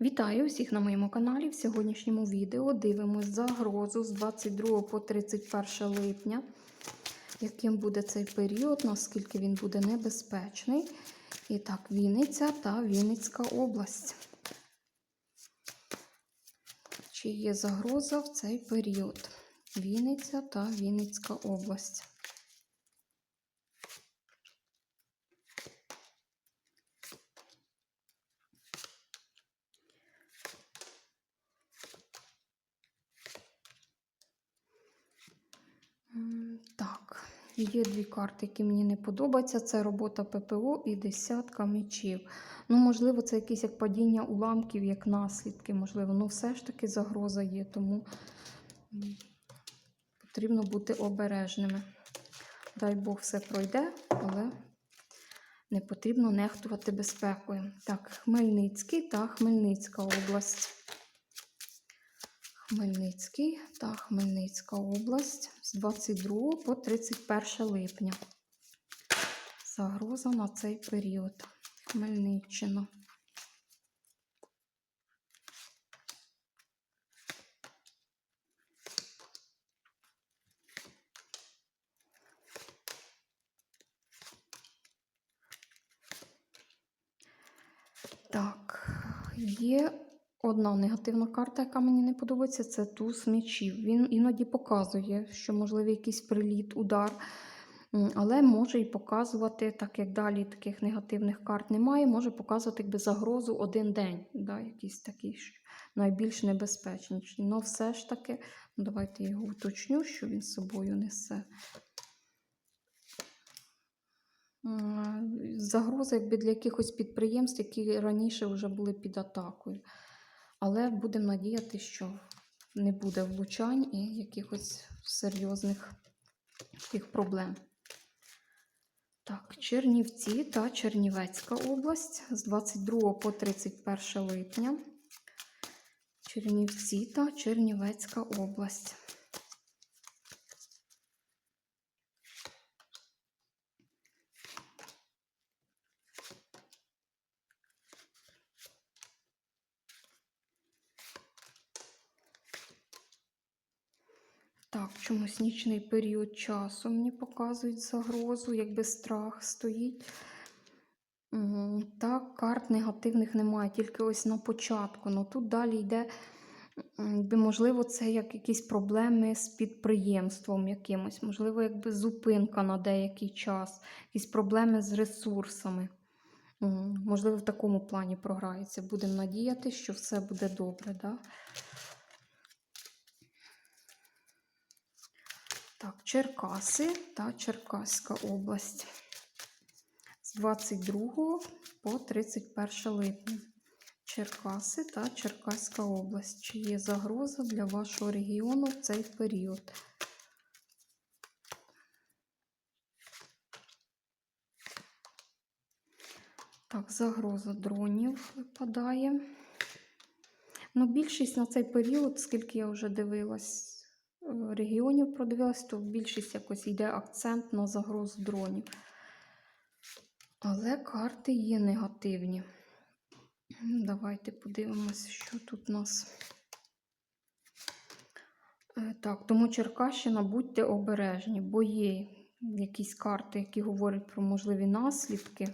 Вітаю усіх на моєму каналі. В сьогоднішньому відео дивимось загрозу з 22 по 31 липня, яким буде цей період, наскільки він буде небезпечний. І так, Вінниця та Вінницька область. Чи є загроза в цей період? Вінниця та Вінницька область. М, Так, є дві карти, які мені не подобаються. Це робота ППО і десятка мечів. Ну, можливо, це якесь як падіння уламків, як наслідки, можливо. Ну, все ж таки загроза є, тому потрібно бути обережними. Дай Бог все пройде, але не потрібно нехтувати безпекою. Так, Хмельницький та Хмельницька область. Хмельницький та Хмельницька область з 22 по 31 липня. Загроза на цей період. Хмельниччина. Так, є одна негативна карта, яка мені не подобається, це туз мечів. Він іноді показує, що можливий якийсь приліт, удар. Але може і показувати, так як далі таких негативних карт немає, може показувати якби загрозу один день, да, якийсь такий що найбільш небезпечніший. Але все ж таки, ну, давайте я його уточню, що він з собою несе. Загроза якби для якихось підприємств, які раніше вже були під атакою. Але будемо надіяти, що не буде влучань і якихось серйозних таких проблем. Так, Чернівці та Чернівецька область з 22 по 31 липня. Чернівці та Чернівецька область. Так, чомусь нічний період часу мені показують загрозу, якби страх стоїть. Так, карт негативних немає, тільки ось на початку. Ну тут далі йде, якби, можливо, це як якісь проблеми з підприємством якимось, можливо, якби зупинка на деякий час, якісь проблеми з ресурсами. Можливо, в такому плані програється. Будемо надіяти, що все буде добре. Да? Так, Черкаси та Черкаська область з 22 по 31 липня. Черкаси та Черкаська область. Чи є загроза для вашого регіону в цей період? Так, загроза дронів випадає. Ну, більшість на цей період, скільки я вже дивилась, регіонів продивилась, то більшість якось йде акцент на загрозу дронів. Але карти є негативні. Давайте подивимось, що тут у нас. Е, Так, тому Черкащина, будьте обережні, бо є якісь карти, які говорять про можливі наслідки.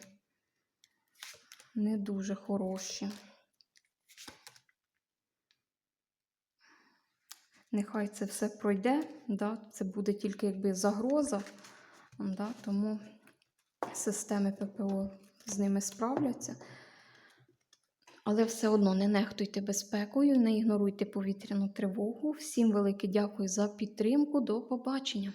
Не дуже хороші. Нехай це все пройде, да? це буде тільки якби загроза, да? тому системи ППО з ними справляться. Але все одно не нехтуйте безпекою, не ігноруйте повітряну тривогу. Всім велике дякую за підтримку. До побачення!